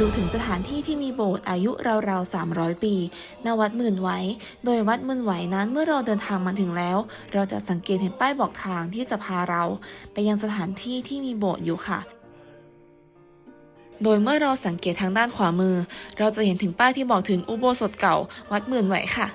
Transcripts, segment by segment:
ดูถึงสถานที่ที่มีโบสถ์อายุราวๆ 300 ปีณวัดหมื่นไหวโดยวัดหมื่นไหวนั้นเมื่อเราเดินทางมาถึงแล้ว เราจะสังเกตเห็นป้ายบอกทางที่จะพาเรา ไปยังสถานที่ที่มีโบสถ์อยู่ค่ะโดยเมื่อเราสังเกตทางด้านขวามือ เราจะเห็นถึงป้ายที่บอกถึงอุโบสถเก่า วัดหมื่นไหวค่ะ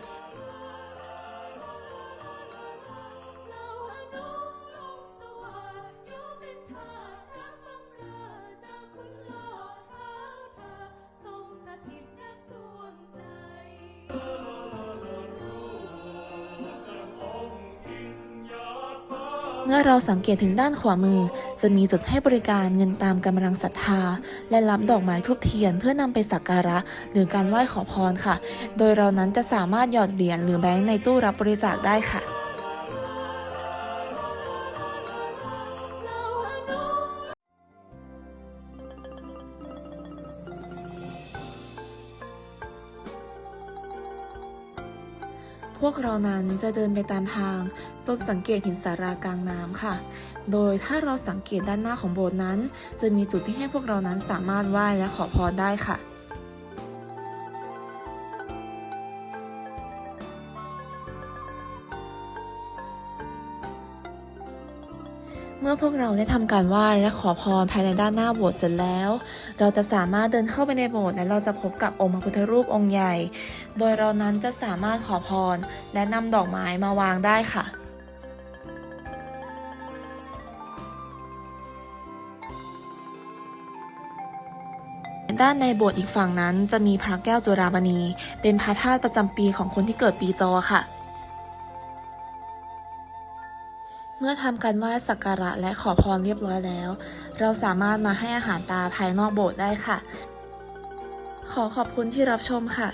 เมื่อเราสังเกตถึงด้านขวามือ จะมีจุดให้บริการเงินตามกำลังศรัทธา และรับดอกไม้ทุบเทียนเพื่อนำไปสักการะ หรือการไหว้ขอพรค่ะ โดยเรานั้นจะสามารถหยอดเหรียญหรือแบงค์ในตู้รับบริจาคได้ค่ะ พวกเรานั้นจะเดินไปตามทางจนสังเกตเห็นสารากลางน้ำค่ะ โดยถ้าเราสังเกตด้านหน้าของโบสถ์นั้น จะมีจุดที่ให้พวกเรานั้นสามารถไหว้และขอพรได้ค่ะ เมื่อพวกเราได้ทำการไหว้และขอพรภายในด้านหน้าโบสถ์เสร็จแล้ว เราจะสามารถเดินเข้าไปในโบสถ์และเราจะพบกับองค์พระพุทธรูปองค์ใหญ่ โดยเรานั้นจะสามารถขอพรและนำดอกไม้มาวางได้ค่ะด้านในโบสถ์อีกฝั่งนั้นจะมีพระแก้วจุฬามณี เป็นพระธาตุประจำปีของคนที่เกิดปีจอค่ะ เมื่อทำการไหว้สักการะและขอพรเรียบร้อยแล้ว เราสามารถมาให้อาหารปลาภายนอกโบสถ์ได้ค่ะ ขอขอบคุณที่รับชมค่ะ